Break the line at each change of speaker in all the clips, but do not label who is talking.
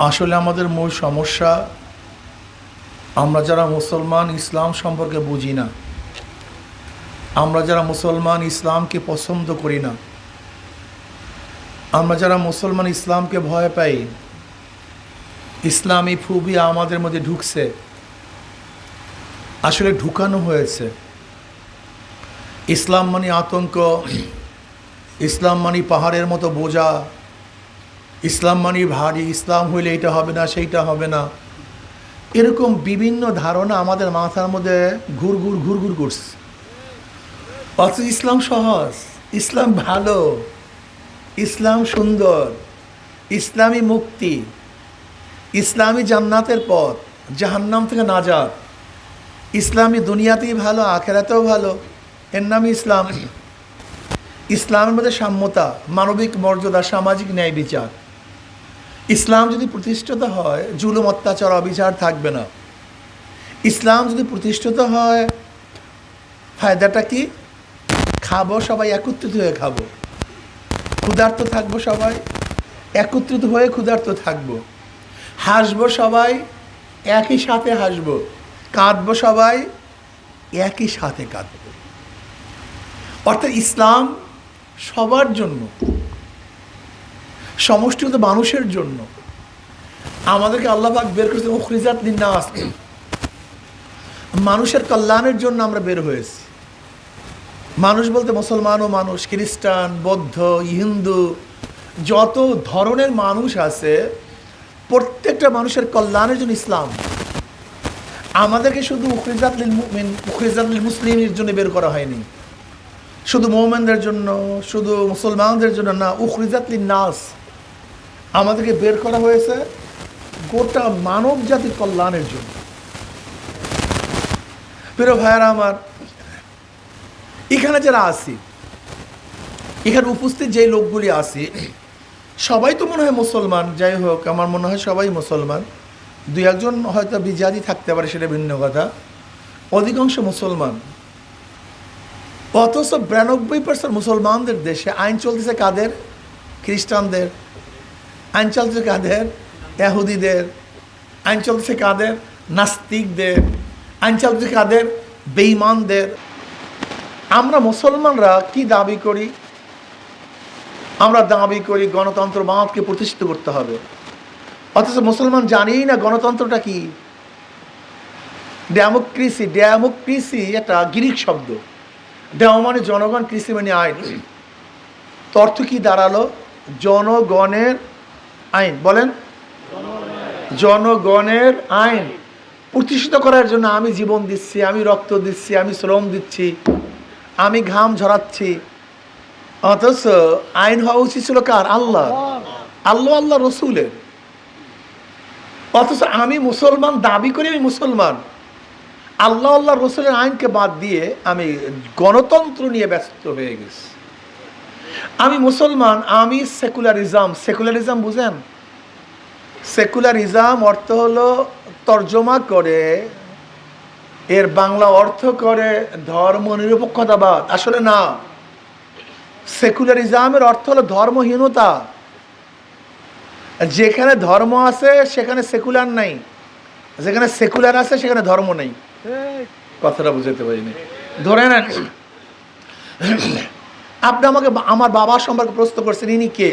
আসলে আমাদের মূল সমস্যা, আমরা যারা মুসলমান ইসলাম সম্পর্কে বুঝি না, আমরা যারা মুসলমান ইসলামকে পছন্দ করি না, আমরা যারা মুসলমান ইসলামকে ভয় পাই, ইসলামী ফুবি আমাদের মধ্যে ঢুকছে, আসলে ঢুকানো হয়েছে। ইসলাম মানে আতঙ্ক, ইসলাম মানে পাহাড়ের মতো বোঝা ইসলাম মানে ভারী, ইসলাম হইলে এটা হবে না, সেইটা হবে না। এরকম বিভিন্ন ধারণা আমাদের মাথার মধ্যে ঘুর ঘুর ঘুর ঘুর করছে। অথচ ইসলাম সহজ, ইসলাম ভালো, ইসলাম সুন্দর ইসলামী মুক্তি ইসলামী জান্নাতের পথ, জাহান্নাম থেকে নাজাত। ইসলামী দুনিয়াতেই ভালো, আখেরাতেও ভালো, এর নামই ইসলাম। ইসলামের মধ্যে সাম্যতা, মানবিক মর্যাদা, সামাজিক ন্যায় বিচার। ইসলাম যদি প্রতিষ্ঠিত হয়, জুলুম, অত্যাচার, অবিচার থাকবে না। ইসলাম যদি প্রতিষ্ঠিত হয়, ফায়দাটা কি? খাব সবাই, একত্রিত হয়ে খাব। ক্ষুধার্ত থাকব সবাই, একত্রিত হয়ে ক্ষুধার্ত থাকব। হাসবো সবাই, একই সাথে হাসবো। কাঁদবো সবাই, একই সাথে কাঁদবো। অর্থাৎ ইসলাম সবার জন্য সমষ্টিগত মানুষের জন্য। আমাদেরকে আল্লাহবাক বের করেছে, উখরিজাত নাস মানুষের কল্যাণের জন্য আমরা বের হয়েছি। মানুষ বলতে মুসলমানও মানুষ, খ্রিস্টান, বৌদ্ধ, হিন্দু, যত ধরনের মানুষ আছে, প্রত্যেকটা মানুষের কল্যাণের জন্য ইসলাম। আমাদেরকে শুধু উখরিজাত লিল মুমিন মুসলিমের জন্য বের করা হয়নি। শুধু মোমেনদের জন্য, শুধু মুসলমানদের জন্য না, উখরিজাত লিন নাস আমাদেরকে বের করা হয়েছে গোটা মানব জাতির কল্যাণের জন্য। প্রিয় ভাইয়ারা আমার, এখানে যারা আছি, এখানে উপস্থিত যে লোকগুলি আছি, সবাই তো মনে হয় মুসলমান, যাই হোক, আমার মনে হয় সবাই মুসলমান। দুই একজন হয়তো বিজাতি থাকতে পারে, সেটা ভিন্ন কথা। অধিকাংশ মুসলমান। অথচ বিরানব্বই পার্সেন্ট মুসলমানদের দেশে আইন চলতেছে কাদের? খ্রিস্টানদের। আইন চলতেছে কাদের? এহুদিদের আইন চলতেছে কাদের? নাস্তিকদের। আইন চলতেছে কাদের? বেঈমানদের। আমরা মুসলমানরা কি দাবি করি? আমরা দাবি করি গণতন্ত্র গণতন্ত্রবাদকে প্রতিষ্ঠিত করতে হবে। অথচ মুসলমান জানেই না গণতন্ত্রটা কি? ডেমোক্রেসি ডেমোক্রেসি একটা গ্রিক শব্দ। ডেমো মানে জনগণ কৃষি মানে আইন তো অর্থ কি দাঁড়াল? জনগণের আইন, বলেন? জনগণের আইন। প্রতিষ্ঠিত করার জন্য আমি জীবন দিচ্ছি, আমি রক্ত দিচ্ছি, আমি শ্রম দিচ্ছি, আমি ঘাম ঝরাচ্ছি। অথচ আইন হওয়া উচিত ছিল কার? আল্লাহ আল্লাহ আল্লাহ রসুলের। অথচ আমি মুসলমান, দাবি করি আমি মুসলমান। আল্লাহ আল্লাহ রসুলের আইনকে বাদ দিয়ে আমি গণতন্ত্র নিয়ে ব্যস্ত হয়ে গেছি। আমি মুসলমান আমি সেকুলারিজম সেকুলারিজম বুঝেন? সেকুলারিজম অর্থ হলো তর্জমা করে এর বাংলা অর্থ করে ধর্ম নিরপেক্ষতাবাদ। আসলে না। সেকুলারিজমের অর্থ হলো ধর্মহীনতা। যেখানে ধর্ম আছে সেখানে সেকুলার নাই। যেখানে সেকুলার আছে সেখানে ধর্ম নেই। কথাটা বুঝাতে পারিনি। ধরে নেন আপনি আমাকে আমার বাবার সম্পর্কে প্রশ্ন করছেন, ইনি কে?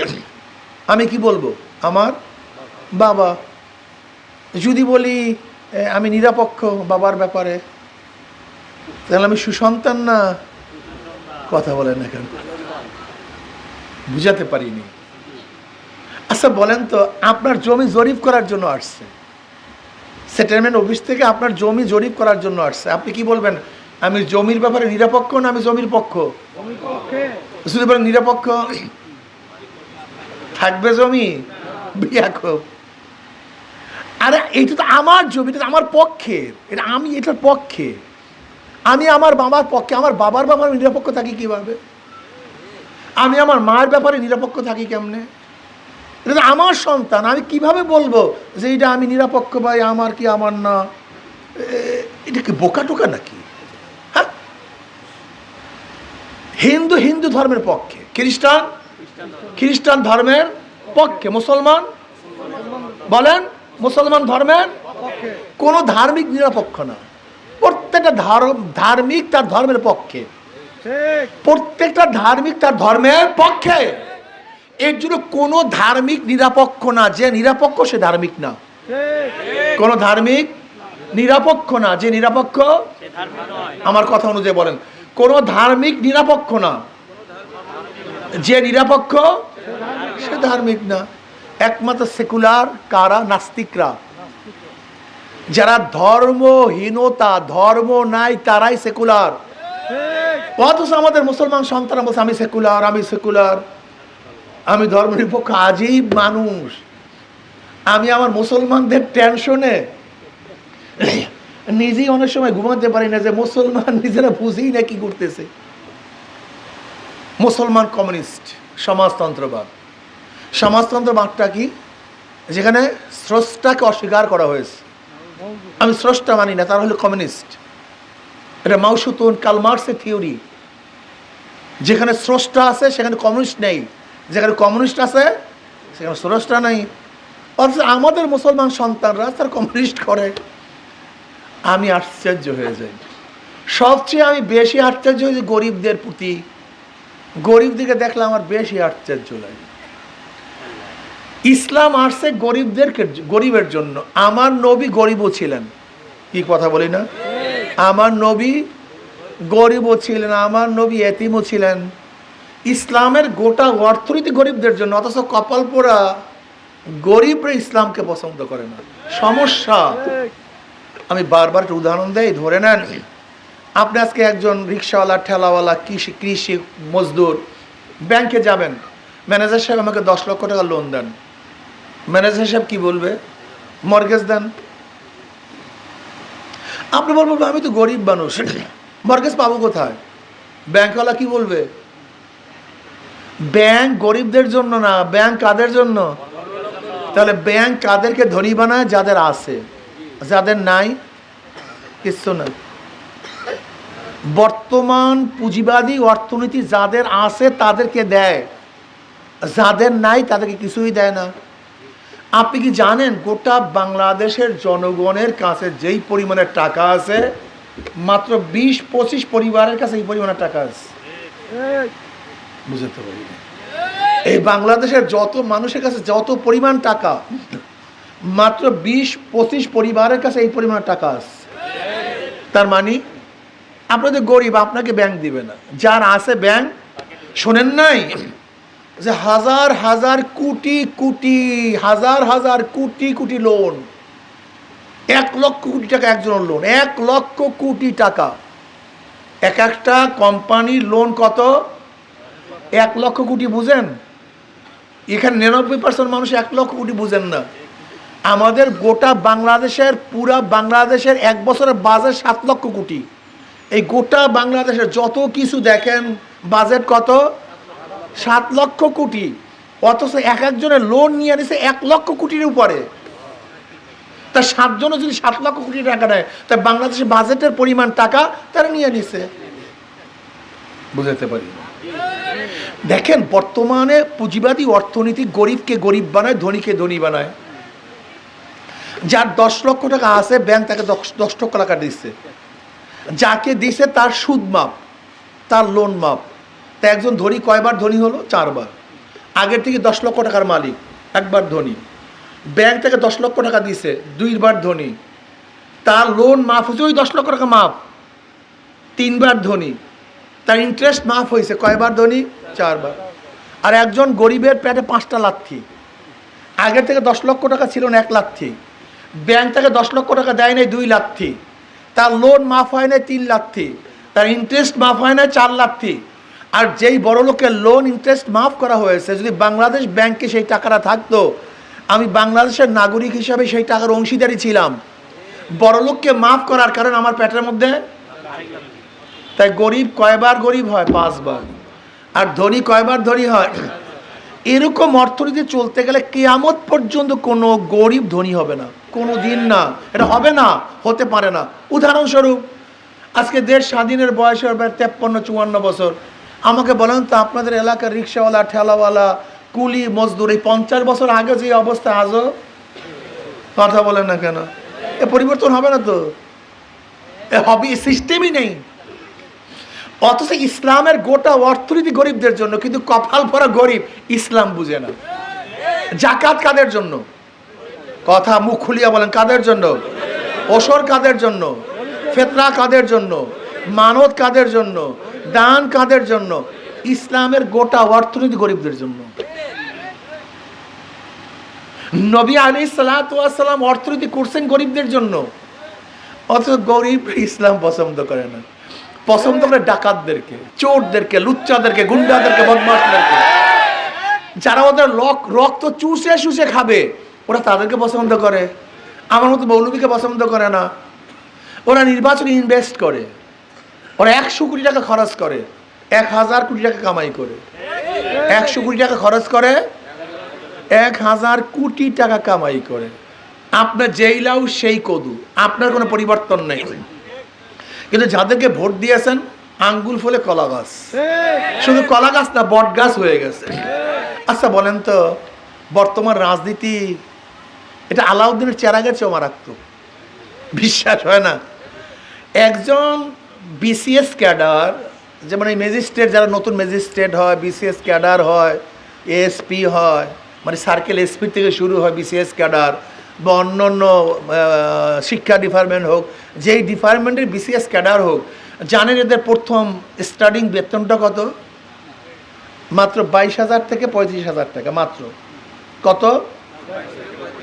আমি কি বলব? আমার বাবা। যদি বলি আমি নিরাপক্ষ বাবার ব্যাপারে, তাহলে আমি সুসন্তান না? কথা বলেন না কেন? বুঝাতে পারিনি। আচ্ছা বলেন তো, আপনার জমি জরিপ করার জন্য আসছে। সেটেলমেন্ট অফিস থেকে আপনার জমি জরিপ করার জন্য আসছে। আপনি কি বলবেন, আমি জমির ব্যাপারে নিরাপক্ষ না আমি জমির পক্ষ। শুধু বলেন, নিরপেক্ষ। থাকবে জমি? আরে এইটা তো আমার জমি, এটা আমার পক্ষে। এটা আমি, এটার পক্ষে। আমি আমার বাবার পক্ষে, আমার বাবার ব্যাপারে নিরপেক্ষ থাকি কীভাবে? আমি আমার মার ব্যাপারে নিরপেক্ষ থাকি কেমনে? এটা তো আমার সন্তান, আমি কীভাবে বলব যে এটা আমি নিরপেক্ষ ভাই, আমার কি আমার না? এটা কি বোকা টোকা নাকি হ্যাঁ হিন্দু হিন্দু ধর্মের পক্ষে। খ্রিস্টান? খ্রিস্টান ধর্মের পক্ষে। মুসলমান? বলেন মুসলমান ধর্মের কোনো ধার্মিক নিরপেক্ষ না। প্রত্যেকটা ধার- ধার্মিক তার ধর্মের পক্ষে। প্রত্যেকটা ধার্মিক তার ধর্মের পক্ষে। এর জন্য কোনো ধার্মিক নিরাপক্ষ না যে নিরাপক্ষ সে ধার্মিক না। কোনো ধার্মিক নিরাপক্ষ না যে নিরাপক্ষ আমার কথা অনুযায়ী বলেন। কোনো ধার্মিক নিরাপক্ষ না। যে নিরাপক্ষ, সে ধার্মিক না। একমাত্র সেকুলার কারা? নাস্তিকরা। যারা ধর্মহীনতা, ধর্ম নাই, তারাই সেকুলার। অথচ আমাদের মুসলমান সন্তান বলছে, আমি সেকুলার আমি সেকুলার। আমি ধর্মনিরপেক্ষ, আজীব মানুষ। আমি আমার মুসলমানদের টেনশনে নিজেই অনেক সময় ঘুমাতে পারি না যে মুসলমান নিজেরা বুঝেই না কি করতেছে মুসলমান কমিউনিস্ট, সমাজতন্ত্রবাদ। সমাজতন্ত্রবাদটা কি? যেখানে স্রষ্টাকে অস্বীকার করা হয়েছে। আমি স্রষ্টা মানি না, তারা হলো কমিউনিস্ট। এটা মাউসুতুন কালমার্সের থিওরি। যেখানে স্রষ্টা আছে, সেখানে কমিউনিস্ট নেই। যেখানে কমিউনিস্ট আছে, সেখানে স্রষ্টা নেই। অথচ আমাদের মুসলমান সন্তানরা তার কমিউনিস্ট করে। আমি আশ্চর্য হয়ে যাই। সবচেয়ে আমি বেশি আশ্চর্য যে গরিবদের প্রতি। গরিবদিকে দেখলে আমার বেশি আশ্চর্য লাগে। ইসলাম আসছে গরিবদের গরিবের জন্য। আমার নবী গরিবও ছিলেন। কি কথা বলি না? আমার নবী গরিবও ছিলেন, আমার নবী এতিমও ছিলেন। ইসলামের গোটা অর্থনীতি গরিবদের জন্য, অথচ কপাল পোড়া গরিবরা ইসলামকে পছন্দ করে না। সমস্যা। আমি বারবার একটা উদাহরণ দেই, ধরে নেন, আপনি আজকে একজন রিক্সাওয়ালা, ঠেলাওয়ালা, কৃষি কৃষি মজদুর, ব্যাংকে যাবেন, ম্যানেজার সাহেব আমাকে দশ লক্ষ টাকা লোন দেন। ম্যানেজার সাহেব কি বলবে? মর্গেজ দেন। আপনি বলবেন, আমি তো গরিব মানুষ, মর্গেজ পাবো কোথায়? ব্যাংকওয়ালা কি বলবে? ব্যাংক গরিবদের জন্য না, ব্যাংক কাদের জন্য? তাহলে ব্যাংক কাদেরকে ধনী বানায়? যাদের আছে। যাদের নাই কিচ্ছু নাই বর্তমান পুঁজিবাদী অর্থনীতি যাদের আছে, তাদেরকে দেয়। যাদের নাই, তাদেরকে কিছুই দেয় না। আপনি কি জানেন, গোটা বাংলাদেশের জনগণের কাছে যেই পরিমাণের টাকা আছে, মাত্র বিশ পঁচিশ পরিবারের কাছে এই পরিমাণের টাকা আছে? বুঝতে পারি এই বাংলাদেশের যত মানুষের কাছে যত পরিমাণ টাকা মাত্র বিশ, পঁচিশ পরিবারের কাছে এই পরিমাণ টাকা আছে। তার মানে আপনাদের গরিব, আপনাকে ব্যাংক দিবে না। যার আছে ব্যাংক শোনেন নাই যে হাজার হাজার কোটি কোটি, হাজার হাজার কোটি কোটি লোন এক লক্ষ কোটি টাকা একজনের লোন এক লক্ষ কোটি টাকা। এক একটা কোম্পানির লোন কত? এক লক্ষ কোটি বুঝেন? এখানে নিরানব্বই পার্সেন্ট মানুষ এক লক্ষ কোটি বুঝেন না। আমাদের গোটা বাংলাদেশের পুরা বাংলাদেশের এক বছরের বাজেট সাত লক্ষ কোটি। এই গোটা বাংলাদেশের যত কিছু দেখেন বাজেট কত? সাত লক্ষ কোটি। অথচ এক একজনের লোন নিয়ে নিছে এক লক্ষ কোটির উপরে। তা সাতজনে যদি সাত লক্ষ কোটি টাকা নেয় তা বাংলাদেশের বাজেটের পরিমাণ টাকা তারা নিয়ে নিছে। বুঝাতে পারি। দেখেন বর্তমানে পুঁজিবাদী অর্থনীতি গরিবকে গরিব বানায় ধনীকে ধনী বানায়। যার দশ লক্ষ টাকা আছে ব্যাংক তাকে দশ লক্ষ টাকা দিচ্ছে যাকে দিছে তার সুদ মাপ তার লোন মাপ তা একজন ধনী কয়বার ধনী হলো? চারবার। আগের থেকে দশ লক্ষ টাকার মালিক, একবার ধনী। ব্যাংক থেকে দশ লক্ষ টাকা দিছে, দুইবার ধনী। তার লোন মাফ হয়েছে, ওই দশ লক্ষ টাকা মাফ। তিনবার ধনী। তার ইন্টারেস্ট মাফ হয়েছে, কয়বার ধনী? চারবার। আর একজন গরিবের পেটে পাঁচটা লাথি। আগের থেকে দশ লক্ষ টাকা ছিল না, এক লাথি। ব্যাংক থেকে দশ লক্ষ টাকা দেয় নাই, দুই লাথি তার লোন মাফ হয় না তিন লাথি তার ইন্টারেস্ট মাফ হয় নাই, চার লাথি আর যেই বড় লোকের লোন ইন্টারেস্ট মাফ করা হয়েছে, যদি বাংলাদেশ ব্যাংকে সেই টাকাটা থাকতো, আমি বাংলাদেশের নাগরিক হিসাবে সেই টাকার অংশীদারি ছিলাম। বড় লোককে মাফ করার কারণ আমার পেটের মধ্যে? তাই গরিব কয়বার গরিব হয়? পাঁচবার। আর ধনী কয়বার ধনী হয়? এরকম অর্থনীতি চলতে গেলে কেয়ামত পর্যন্ত কোনো গরিব ধনী হবে না। কোনো দিন না। এটা হবে না, হতে পারে না। উদাহরণস্বরূপ, আজকে দেশ স্বাধীনের বয়স হবে তেপ্পান্ন, চুয়ান্ন বছর। আমাকে বলেন তো, আপনাদের এলাকার রিক্সাওয়ালা, ঠেলাওয়ালা, কুলি, মজদুর, এই পঞ্চাশ বছর আগে যে অবস্থা আজও? কথা বলেন না কেন? এ পরিবর্তন হবে না তো? এ হবে সিস্টেমই নেই। অথচ ইসলামের গোটা অর্থনীতি গরিবদের জন্য, কিন্তু কপাল ভরা গরিব ইসলাম বুঝে না। জাকাত কাদের জন্য? কথা মুখ খুলিয়া বলেন, কাদের জন্য? ওসর কাদের জন্য? ফেতরা কাদের জন্য? মানত কাদের জন্য? দান কাদের জন্য? ইসলামের গোটা অর্থনীতি গরিবদের জন্য। নবী আলী সালাম অর্থনীতি করছেন গরিবদের জন্য। অথচ গরিব ইসলাম পছন্দ করে না। পছন্দ করে ডাকাতদেরকে, চোরদেরকে, লুচ্চাদেরকে, গুন্ডাদেরকে বদমাসদেরকে যারা ওদের রক্ত চুষে শুষে খাবে, ওরা তাদেরকে পছন্দ করে। আমার মতো মৌলবীকে পছন্দ করে না। ওরা নির্বাচনে ইনভেস্ট করে। ওরা একশো কোটি টাকা খরচ করে, এক হাজার কোটি টাকা কামাই করে। একশো কোটি টাকা খরচ করে, এক হাজার কোটি টাকা কামাই করে। আপনার যেই লাউ, সেই কদু। আপনার কোনো পরিবর্তন নেই। কিন্তু যাদেরকে ভোট দিয়েছেন আঙ্গুল ফলে কলা গাছ। শুধু কলা গাছ না বট গাছ হয়ে গেছে। আচ্ছা বলেন তো বর্তমান রাজনীতি এটা আলাউদ্দিনের চেরাগের চেয়েও মারাত্মক। বিশ্বাস হয় না। একজন বিসিএস ক্যাডার যেমন এই ম্যাজিস্ট্রেট যারা নতুন ম্যাজিস্ট্রেট হয় বিসিএস ক্যাডার হয় এসপি হয় মানে সার্কেল এসপি থেকে শুরু হয় বিসিএস ক্যাডার বা অন্য অন্য শিক্ষা ডিপার্টমেন্ট হোক, যেই ডিপার্টমেন্টের বিসিএস ক্যাডার হোক, জানেন এদের প্রথম স্টার্টিং বেতনটা কত? মাত্র বাইশ হাজার থেকে পঁয়ত্রিশ হাজার টাকা, মাত্র। কত?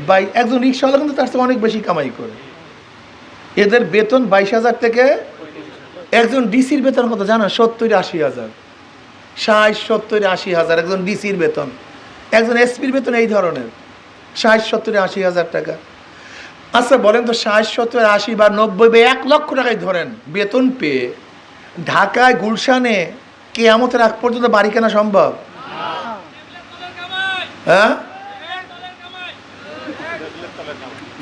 বাই, একজন রিক্সাওয়ালা কিন্তু তার থেকে অনেক বেশি কামাই করে। এদের বেতন বাইশ হাজার থেকে, একজন ডিসির বেতন কত জানো সত্তর আশি হাজার। ষাট, সত্তর, আশি হাজার, একজন ডিসির বেতন। একজন এসপির বেতন এই ধরনের। ষাট, সত্তর, আশি হাজার টাকা। আচ্ছা বলেন তো ষাট, সত্তর, আশি বা নব্বই বা এক লক্ষ টাকায় ধরেন, বেতন পেয়ে ঢাকায়, গুলশানে কেয়ামতের আগ পর্যন্ত বাড়ি কেনা সম্ভব? হ্যাঁ?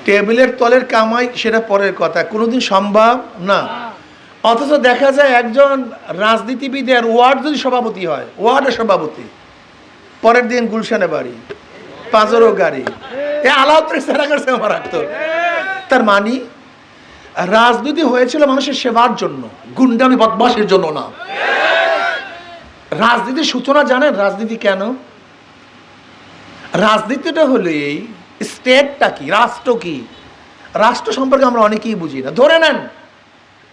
টেবিলের তলের কামাই সেটা পরের কথা। কোনোদিন সম্ভব? না। অথচ দেখা যায় একজন রাজনীতিবিদের ওয়ার্ড যদি সভাপতি হয়, ওয়ার্ডের সভাপতি, পরের দিন গুলশানে বাড়ি। পাঁচরও গাড়ি। এ আলাউদ্দিন তার মানি, রাজনীতি হয়েছিল মানুষের সেবার জন্য, গুন্ডামি বদমাসের জন্য না। রাজনীতির সূচনা জানেন, রাজনীতি কেন? রাজনীতিটা হলো এই, স্টেটটা কি, রাষ্ট্র কি? রাষ্ট্র সম্পর্কে আমরা অনেকেই বুঝি না। ধরে নেন,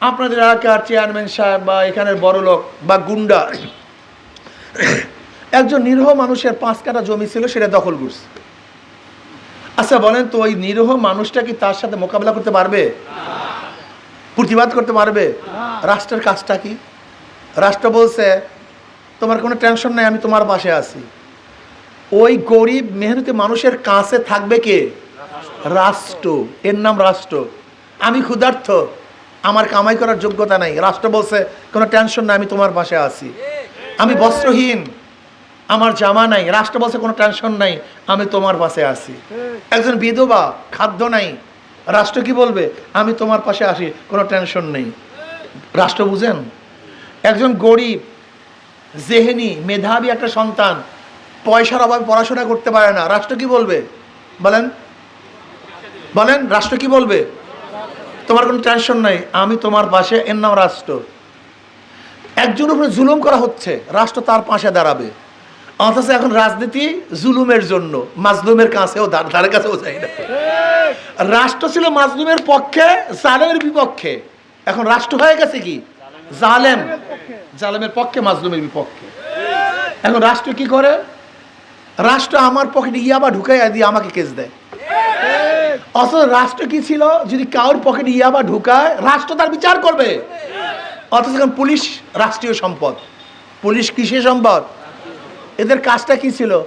আপনাদের এলাকার চেয়ারম্যান সাহেব বা এখানের বড় লোক বা গুন্ডা একজন নিরীহ মানুষের পাঁচ কাটা জমি ছিল, সেটা দখল করছে। আচ্ছা বলেন তো, ওই নিরীহ মানুষটা কি তার সাথে মোকাবিলা করতে পারবে? প্রতিবাদ করতে পারবে? রাষ্ট্রের কাজটা কি? রাষ্ট্র বলছে, তোমার কোনো টেনশন নাই, আমি তোমার পাশে আছি। ওই গরিব, মেহনতি মানুষের কাছে থাকবে কে? রাষ্ট্র। এর নাম রাষ্ট্র। আমি ক্ষুধার্থ আমার কামাই করার যোগ্যতা নাই। রাষ্ট্র বলছে, কোনো টেনশন নাই, আমি তোমার পাশে আছি। আমি বস্ত্রহীন। আমার জামা নাই, রাষ্ট্র বলছে কোনো টেনশন নাই, আমি তোমার পাশে আছি। একজন বিধবা, খাদ্য নাই, রাষ্ট্র কি বলবে? আমি তোমার পাশে আসি কোনো টেনশন নেই। রাষ্ট্র বুঝেন? একজন গরিব, জেহেনি, মেধাবী একটা সন্তান, পয়সার অভাবে পড়াশোনা করতে পারে না, রাষ্ট্র কি বলবে? বলেন। বলেন, রাষ্ট্র কি বলবে? তোমার কোনো টেনশন নাই, আমি তোমার পাশে, এর নাম রাষ্ট্র। একজনের উপরে জুলুম করা হচ্ছে, রাষ্ট্র তার পাশে দাঁড়াবে। অথচ এখন রাজনীতি জুলুমের জন্য, মাজলুমের কাছেও ধার- কাছেও চাই না। রাষ্ট্র ছিল মাজলুমের পক্ষে, জালেমের বিপক্ষে। এখন রাষ্ট্র হয়ে গেছে কি? জালেম। জালেমের পক্ষে, মাজলুমের বিপক্ষে। এখন রাষ্ট্র কি করে? রাষ্ট্র আমার পকেটে ইয়াবা ঢুকাইয়া দিয়ে আমাকে কেস দেয়। অথচ রাষ্ট্র কি ছিল? যদি কারোর পকেটে ইয়াবা ঢুকায়, রাষ্ট্র তার বিচার করবে। অথচ এখন পুলিশ রাষ্ট্রীয় সম্পদ। পুলিশ কিসের সম্পদ? এদের কাজটা কি ছিল?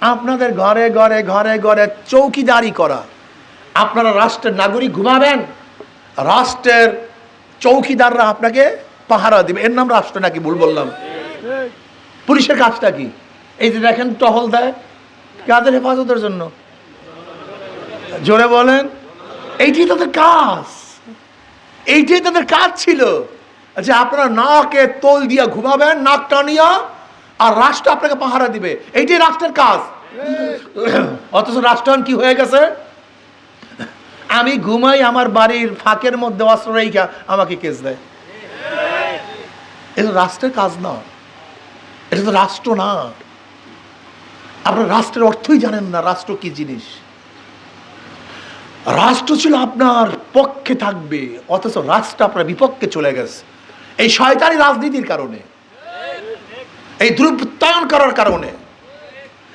আপনাদের ঘরে ঘরে ঘরে ঘরে চৌকিদারি করা। আপনারা রাষ্ট্রের নাগরিক ঘুমাবেন। রাষ্ট্রের চৌকিদাররা আপনাকে পাহারা দেবে। এর নাম রাষ্ট্র নাকি ভুল বললাম? পুলিশের কাজটা কি? এই যে দেখেন টহল দেয়। কাদের হেফাজতের জন্য? জোরে বলেন। এইটাই তাদের কাজ। এইটাই তাদের কাজ ছিল। যে আপনারা নাকে তোল দিয়া ঘুমাবেন, নাক টানিয়া আর রাষ্ট্র আপনাকে পাহারা দিবে। এইটাই রাষ্ট্রের কাজ। অথচ রাষ্ট্রায়ণ কি হয়ে গেছে? আমি ঘুমাই আমার বাড়ির ফাঁকের মধ্যে অস্ত্র আমাকে কেস দেয়। এটা রাষ্ট্রের কাজ না। এটা তো রাষ্ট্র না। আপনার রাষ্ট্রের অর্থই জানেন না রাষ্ট্র কি জিনিস। রাষ্ট্র ছিল আপনার পক্ষে থাকবে, অথচ রাষ্ট্র আপনার বিপক্ষে চলে গেছে। এই শয়তানি রাজনীতির কারণে। এই দুর্বৃত্তায়ন করার কারণে,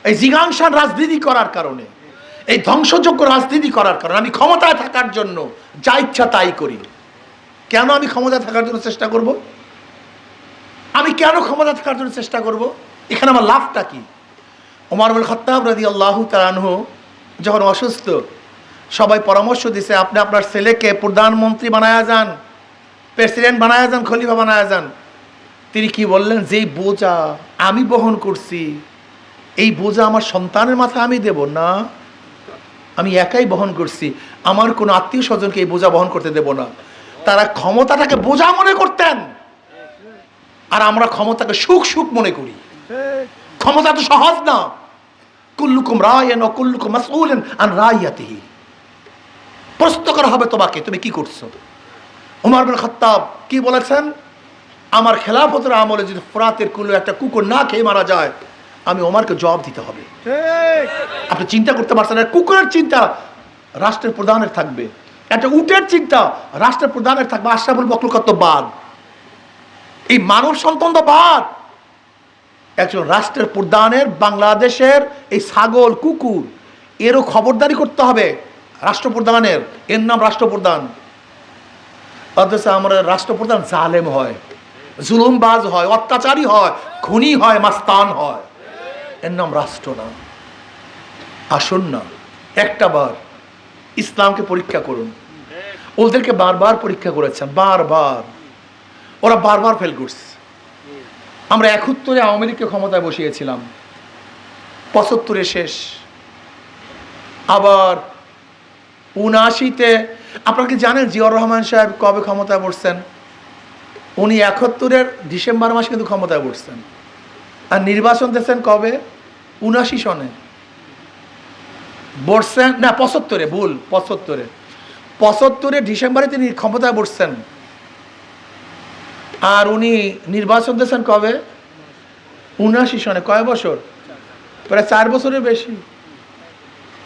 এই জিগাংসান রাজনীতি করার কারণে, এই ধ্বংসযোগ্য রাজনীতি করার কারণে, আমি ক্ষমতায় থাকার জন্য যা ইচ্ছা তাই করি। কেন আমি ক্ষমতায় থাকার জন্য চেষ্টা করব? আমি কেন ক্ষমতা থাকার জন্য চেষ্টা করব? এখানে আমার লাভটা কি? ওমর খত্তাব রাদি আল্লাহ তালানহ যখন অসুস্থ, সবাই পরামর্শ দিছে, আপনি আপনার ছেলেকে প্রধানমন্ত্রী বানায়া যান, প্রেসিডেন্ট বানায়া যান, খলিফা বানায়া যান। তিনি কি বললেন? যেই বোঝা আমি বহন করছি, এই বোঝা আমার সন্তানের মাথায় আমি দেব না। আমি একাই বহন করছি। আমার কোনো আত্মীয় স্বজনকে এই বোঝা বহন করতে দেব না। তারা ক্ষমতাটাকে বোঝা মনে করতেন। আর আমরা ক্ষমতাকে সুখ সুখ মনে করি। ক্ষমতা তো সহজ না। কুল্লুকুম রায়ন কুল্লুকুম মাসউলেন আন রাইয়াতিহি। প্রশ্ন করা হবে তোমাকে, তুমি কি করছ? উমর বিন খাত্তাব কি বলেছেন? আমার খেলাফতের আমলে যদি ফোরাতের কুলো একটা কুকুর না খেয়ে মারা যায় আমি ওমারকে জবাব দিতে হবে। আপনি চিন্তা করতে পারছেন না কুকুরের চিন্তা রাষ্ট্রের প্রধানের থাকবে। একটা উটের চিন্তা রাষ্ট্রের প্রধানের থাকবে আশরাফুল বকলকত্ব বাদ এই মানব সন্তানবাদ একজন রাষ্ট্রের প্রধানের বাংলাদেশের এই ছাগল কুকুর এরও খবরদারি করতে হবে রাষ্ট্রপ্রধানের। এর নাম রাষ্ট্রপ্রধান। অথচ আমরা রাষ্ট্রপ্রধান জালেম হয়। জুলুমবাজ হয়, অত্যাচারী হয়, খুনি হয়, মাস্তান হয়। এর নাম রাষ্ট্র না। আসুন না। একটা বার ইসলামকে পরীক্ষা করুন। ওদেরকে বারবার পরীক্ষা করেছেন, বারবার। ওরা বারবার ফেল করছে। আমরা একুত্তরে আওয়ামী লীগকে ক্ষমতায় বসিয়েছিলাম। পঁচাত্তরে শেষ। আবার উনআশিতে, আপনারা কি জানেন জিয়াউর রহমান সাহেব কবে ক্ষমতায় বসছেন? উনি একাত্তরের ডিসেম্বর মাসে কিন্তু ক্ষমতায় বসছেন। আর নির্বাচন দিয়েছেন কবে? উনআশি সনে। বসছেন না, পঁচাত্তরে, ভুল, পঁচাত্তরে। পঁচাত্তরে ডিসেম্বরে তিনি ক্ষমতায় বসছেন। আর উনি নির্বাচন দিয়েছেন কবে? উনআশি সনে, কয় বছর? প্রায় চার বছরের বেশি।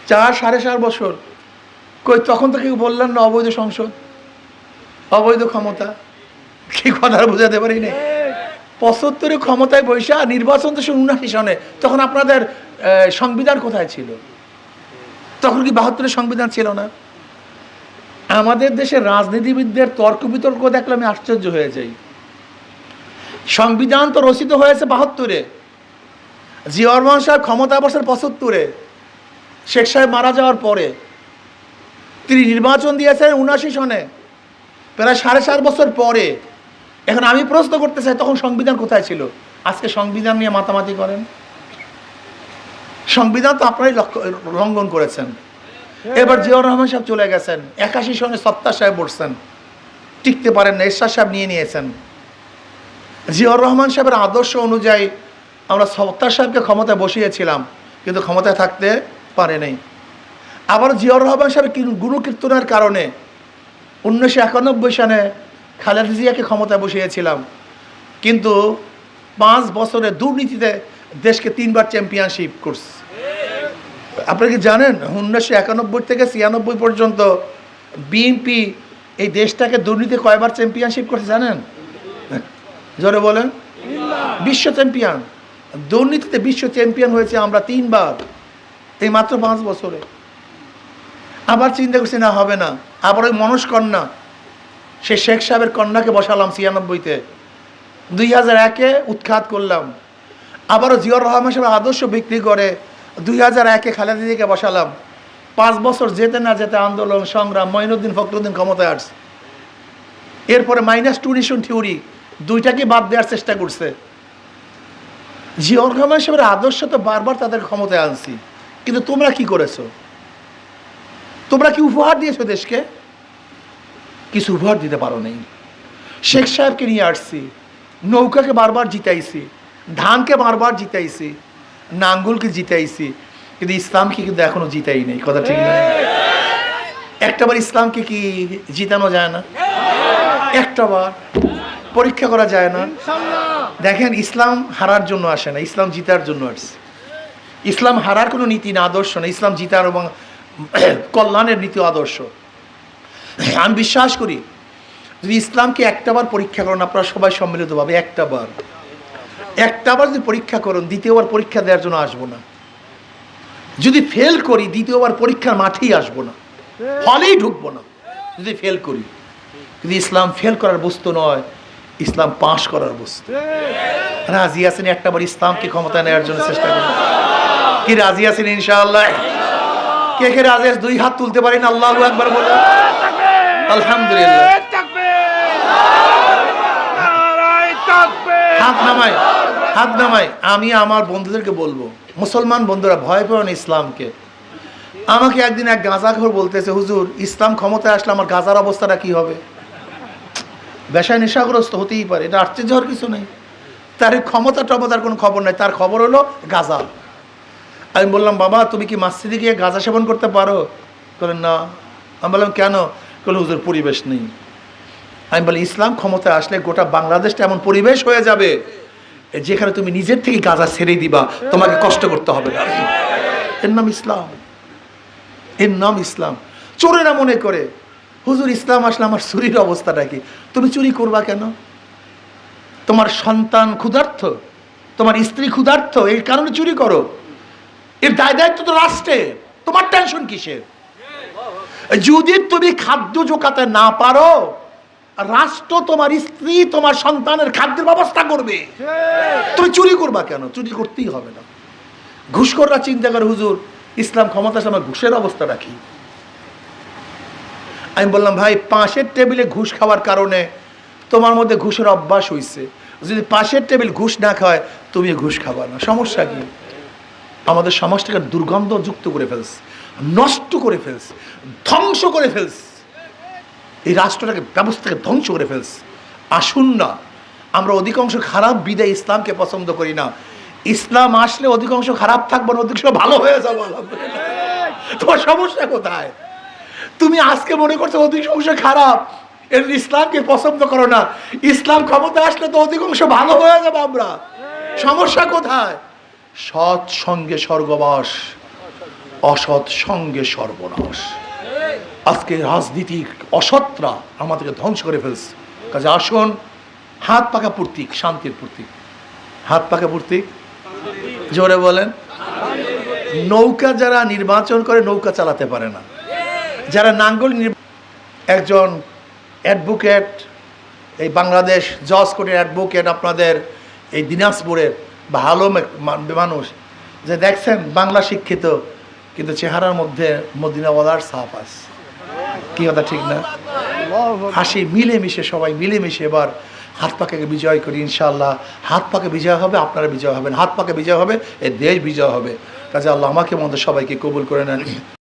চার, সাড়ে চার বছর। কই, তখন তো কেউ বললেন না অবৈধ সংসদ, অবৈধ ক্ষমতা। কি কথা বোঝাতে পারি না পঁচাত্তরে ক্ষমতায় বৈশা নির্বাচন তো উনআশি সনে, তখন আপনাদের সংবিধান কোথায় ছিল? তখন কি বাহাত্তরের সংবিধান ছিল না? আমাদের দেশের রাজনীতিবিদদের তর্ক বিতর্ক দেখলে আমি আশ্চর্য হয়ে যাই। সংবিধান তো রচিত হয়েছে বাহাত্তরে। জিয়াউর রহমান সাহেব ক্ষমতা বসের পঁচাত্তরে। শেখ সাহেব মারা যাওয়ার পরে। তিনি নির্বাচন দিয়েছেন উনআশি সনে। প্রায় সাড়ে চার বছর পরে। এখন আমি প্রশ্ন করতে চাই, তখন সংবিধান কোথায় ছিল? আজকে সংবিধান নিয়ে মাতামাতি করেন? সংবিধান তো আপনারাই লঙ্ঘন করেছেন। এবার জিয়াউর রহমান সাহেব চলে গেছেন, একাশি সনে সত্তার সাহেব বসছেন। টিকতে পারেন না, এরশাদ সাহেব নিয়ে নিয়েছেন। জিয়াউর রহমান সাহেবের আদর্শ অনুযায়ী আমরা সত্তার সাহেবকে ক্ষমতায় বসিয়েছিলাম, কিন্তু ক্ষমতায় থাকতে পারে নাই। আবার জিয়াউর রহমান সাহেব গুণকীর্তনের কারণে উনিশশো একানব্বই সালে খালেদা জিয়াকে ক্ষমতায় বসিয়েছিলাম। কিন্তু পাঁচ বছরে দুর্নীতিতে দেশকে তিনবার চ্যাম্পিয়নশিপ করছে। আপনারা কি জানেন, উনিশশো একানব্বই থেকে ছিয়ানব্বই পর্যন্ত বিএনপি এই দেশটাকে দুর্নীতি কয়বার চ্যাম্পিয়নশিপ করছে জানেন? জোরে বলেন। বিশ্ব চ্যাম্পিয়ন দুর্নীতিতে বিশ্ব চ্যাম্পিয়ন হয়েছে আমরা তিনবার। এই মাত্র পাঁচ বছরে। আবার চিন্তা করছি, না, হবে না। আবার ওই মনস কন্যা সে শেখ সাহেবের কন্যাকে বসালাম ছিয়ানব্বইতে। দুই হাজার একে উৎখাত করলাম। আবারও জিয়র রহমান সাহেব আদর্শ বিক্রি করে দুই হাজার একে খালেদা জিয়াকে বসালাম। পাঁচ বছর যেতে না যেতে আন্দোলন, সংগ্রাম, মঈনুদ্দিন ফখরুদ্দিন ক্ষমতায় আসছে। এরপরে মাইনাস টুরিশন থিওরি দুইটাকে বাদ দেওয়ার চেষ্টা করছে। জিয়র রহমান সাহেবের আদর্শ তো বারবার তাদের ক্ষমতায় আনছি। কিন্তু তোমরা কি করেছ? তোমরা কি উপহার দিয়েছ দেশকে? কিছু উপহার দিতে পারো নাই। শেখ সাহেবকে নিয়ে আসছি, নৌকাকে বারবার জিতাইছি, ধানকে বারবার জিতাইছি, নাঙ্গলকে জিতাইছি, কিন্তু ইসলামকে কিন্তু এখনও জিতাই নেই। কথা ঠিক না? একটাবার ইসলামকে কি জিতানো যায় না? একটাবার। পরীক্ষা করা যায় না? দেখেন, ইসলাম হারার জন্য আসে না, ইসলাম জিতার জন্য আসছে। ইসলাম হারার কোনো নীতি না, আদর্শ না। ইসলাম জিতার এবং কল্যাণের নীতি আদর্শ। আমি বিশ্বাস করি, যদি ইসলামকে একটাবার পরীক্ষা করেন, আপনারা সবাই সম্মিলিতভাবে একটাবার। একটাবার যদি পরীক্ষা করুন, দ্বিতীয়বার পরীক্ষা দেওয়ার জন্য আসব না। যদি ফেল করি, দ্বিতীয়বার পরীক্ষার মাঠেই আসব না। ফলেই ঢুকবো না। যদি ফেল করি কিন্তু ইসলাম ফেল করার বস্তু নয়, ইসলাম পাশ করার বস্তু। রাজি আছেন একটাবার ইসলামকে ক্ষমতা নেওয়ার জন্য চেষ্টা করুন। কি রাজি আছেন ইনশাআল্লাহ? কে কে রাজি দুই হাত তুলতে পারেন, আল্লাহ একবার বলে আলহামদুলিল্লাহ। হাত নামাই হাত নামাই আমি আমার বন্ধুদেরকে বলব মুসলমান বন্ধুরা ভয় পেও না ইসলামকে। আমাকে একদিন এক গাঁজাখোর বলতেছে হুজুর ইসলাম ক্ষমতায় আসলে আমার গাজার অবস্থাটা কি হবে? বেশায় নেশাগ্রস্ত হতেই পারে এটা আশ্চর্য হওয়ার কিছু নেই। তার ক্ষমতা টমতার কোনো খবর নাই তার খবর হলো গাজা। আমি বললাম বাবা তুমি কি মাসজিদে গিয়ে গাঁজা সেবন করতে পারো? বলেন না। আমি বললাম কেন? বলে হুজুর পরিবেশ নেই। আমি বলি, ইসলাম ক্ষমতায় আসলে গোটা বাংলাদেশটা এমন পরিবেশ হয়ে যাবে যেখানে তুমি নিজের থেকে গাজা ছেড়ে দিবা, তোমাকে কষ্ট করতে হবে না। এর নাম ইসলাম। এর নাম ইসলাম। চোরেরা মনে করে, হুজুর, ইসলাম আসলে আমার চুরির অবস্থাটা কি? তুমি চুরি করবা কেন? তোমার সন্তান ক্ষুধার্থ তোমার স্ত্রী ক্ষুধার্থ এই কারণে চুরি করো? এর দায় দায়িত্ব তো রাষ্ট্রের। তোমার টেনশন কিসের? যদি তুমি খাদ্য জোগাতে না পারো রাষ্ট্র তোমার স্ত্রী তোমার সন্তানের খাদ্যের ব্যবস্থা করবে। তুমি চুরি করবা কেন? চুরি করতেই হবে না। ঘুষখোররা চিন্তা করে হুজুর ইসলাম ক্ষমতা আমার ঘুষের অবস্থা রাখি। আমি বললাম ভাই পাশের টেবিলে ঘুষ খাওয়ার কারণে তোমার মধ্যে ঘুষের অভ্যাস হয়েছে যদি পাশের টেবিল ঘুষ না খায় তুমি ঘুষ খাবা না। সমস্যা কি? আমাদের সমাজটাকে দুর্গন্ধ যুক্ত করে ফেলছে। নষ্ট করে ফেলছে, ধ্বংস করে ফেলছে। এই রাষ্ট্রটাকে, ব্যবস্থাকে ধ্বংস করে ফেলছে। আসুন না, আমরা অধিকাংশ খারাপ বিদায় ইসলামকে পছন্দ করি না। ইসলাম আসলে অধিকাংশ খারাপ থাকব না, অধিকাংশ ভালো হয়ে যাব। তোমার সমস্যা কোথায়? তুমি আজকে মনে করছ অধিকাংশ খারাপ, এর ইসলামকে পছন্দ করো না। ইসলাম ক্ষমতা আসলে তো অধিকাংশ ভালো হয়ে যাব আমরা। সমস্যা কোথায়? সৎ সঙ্গে স্বর্গবাস। অসৎ সঙ্গে সর্বনাশ। আজকে রাজনীতিক অসৎরা আমাদেরকে ধ্বংস করে ফেলছে। কাজে আসুন, হাত পাকা প্রতীক, শান্তির প্রতীক। হাত পাকা প্রতীক? জোরে বলেন। নৌকা যারা নির্বাচন করে নৌকা চালাতে পারে না। যারা নাঙ্গল একজন অ্যাডভোকেট, এই বাংলাদেশ জজ কোর্টের অ্যাডভোকেট আপনাদের এই দিনাজপুরের ভালো মানুষ, যে দেখছেন বাংলা শিক্ষিত কিন্তু চেহারার মধ্যে মদিনাওয়ালার সাপ আছে। কি কথা, ঠিক না? হাসি মিলেমিশে, সবাই মিলেমিশে এবার হাত পাকে বিজয় করি, ইনশাআল্লাহ। হাত পাকে বিজয় হবে, আপনারা বিজয় হবেন। হাত পাকে বিজয় হবে, এ দেশ বিজয় হবে। কাজে আল্লাহ আমাকে মধ্যে সবাইকে কবুল করে নেন।